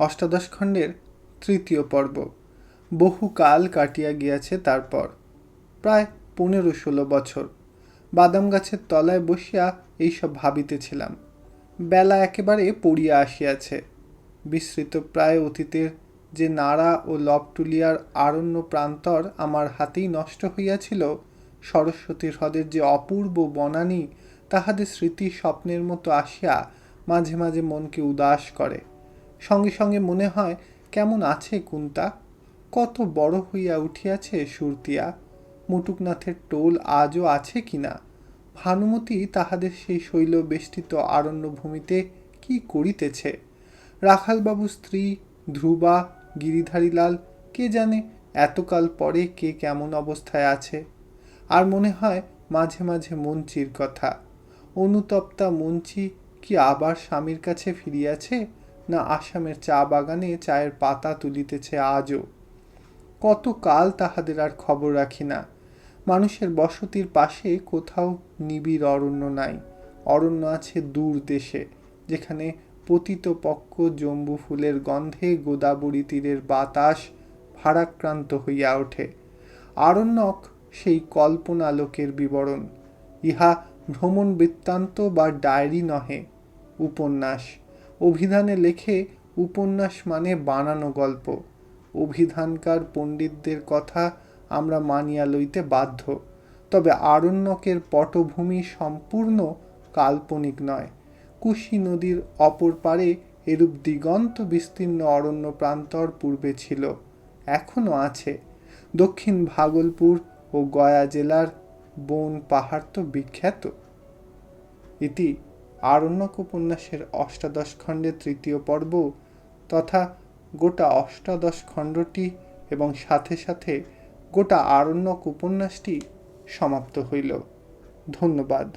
অষ্টাদশ খণ্ডের তৃতীয় পর্ব। বহু কাল কাটিয়া গিয়াছে তারপর। প্রায় পনেরো ষোলো বছর। বাদাম গাছের তলায় বসিয়া এইসব ভাবিতেছিলাম। বেলা একেবারে পড়িয়া আসিয়াছে। বিস্মৃত প্রায় অতীতের যে নাড়া ও লবটুলিয়ার আরণ্য প্রান্তর আমার হাতেই নষ্ট হইয়াছিল সরস্বতী হ্রদের যে অপূর্ব বনানী, তাহাদের স্মৃতি স্বপ্নের মতো আসিয়া মাঝে মাঝে মনকে উদাস করে। সঙ্গে সঙ্গে মনে হয়, কেমন আছে কুন্তা কত বড় হইয়া উঠিয়াছে সুরতিয়া। মুটুকনাথের টোল আজও আছে কিনা? ভানুমতি তাহাদের সেই শৈল বেষ্টিত আরণ্যভূমিতে কি করিতেছে? রাখালবাবু স্ত্রী, ধ্রুবা, গিরিধারীলাল, কে জানে এতকাল পরে কে কেমন অবস্থায় আছে? আর মনে হয় মাঝে মাঝে মঞ্চির কথা। অনুতপ্তা মঞ্চি কি আবার স্বামীর কাছে ফিরিয়াছে? না আসামের চা বাগানে চায়ের পাতা তুলিতেছে আজও। কত কাল তাহাদের আর খবর রাখি না। মানুষের বসতির পাশে কোথাও নিবিড় অরণ্য নাই। অরণ্য আছে দূর দেশে, যেখানে পতিত পক্ষ জম্বু ফুলের গন্ধে গোদাবরী তীরের বাতাস ভারাক্রান্ত হইয়া ওঠে। আরণ্যক সেই কল্পনালোকের বিবরণ। ইহা ভ্রমণ বৃত্তান্ত বা ডায়েরি নহে, উপন্যাস। অভিধানে লেখে উপন্যাস মানে বানানো গল্প। অভিধানকার পণ্ডিতদের কথা আমরা মানিয়া লইতে বাধ্য। তবে আরণ্যকের পটভূমি সম্পূর্ণ কাল্পনিক নয়। কুশি নদীর অপর পারে এরূপ দিগন্ত বিস্তীর্ণ অরণ্য প্রান্তর পূর্বে ছিল, এখনও আছে। দক্ষিণ ভাগলপুর ও গয়া জেলার বন পাহাড় তো বিখ্যাত। ইতি আরণ্যক উপন্যাসের অষ্টাদশ খণ্ডের তৃতীয় পর্ব তথা গোটা অষ্টাদশ খণ্ডটি এবং সাথে সাথে গোটা আরণ্যক উপন্যাসটি সমাপ্ত হইল। ধন্যবাদ।